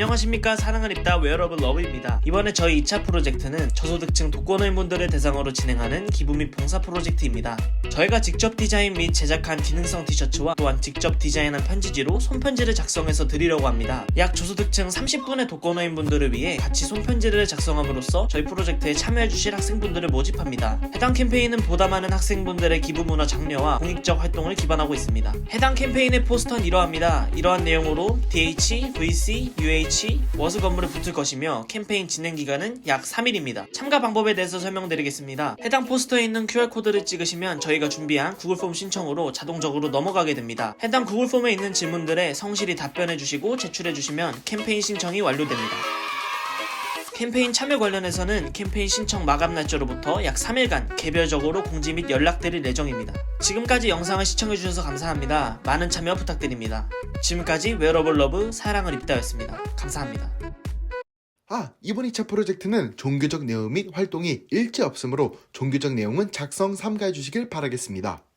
안녕하십니까 사랑을 입다 웨어러블 러브입니다. 이번에 저희 2차 프로젝트는 저소득층 독거노인분들을 대상으로 진행하는 기부 및 봉사 프로젝트입니다. 저희가 직접 디자인 및 제작한 기능성 티셔츠와 또한 직접 디자인한 편지지로 손편지를 작성해서 드리려고 합니다. 약 저소득층 30분의 독거노인분들을 위해 같이 손편지를 작성함으로써 저희 프로젝트에 참여해주실 학생분들을 모집합니다. 해당 캠페인은 보다 많은 학생분들의 기부 문화 장려와 공익적 활동을 기반하고 있습니다. 해당 캠페인의 포스터는 이러합니다. 이러한 내용으로 DH, VC, UH, 워스 건물에 붙을 것이며 캠페인 진행 기간은 약 3일입니다. 참가 방법에 대해서 설명드리겠습니다. 해당 포스터에 있는 QR코드를 찍으시면 저희가 준비한 구글폼 신청으로 자동적으로 넘어가게 됩니다. 해당 구글폼에 있는 질문들에 성실히 답변해 주시고 제출해 주시면 캠페인 신청이 완료됩니다. 캠페인 참여 관련해서는 캠페인 신청 마감 날짜로부터 약 3일간 개별적으로 공지 및 연락드릴 예정입니다. 지금까지 영상을 시청해주셔서 감사합니다. 많은 참여 부탁드립니다. 지금까지 웨어러블 러브 사랑을 입다였습니다. 감사합니다. 아, 이번 2차 프로젝트는 종교적 내용 및 활동이 일체 없으므로 종교적 내용은 작성 삼가해 주시길 바라겠습니다.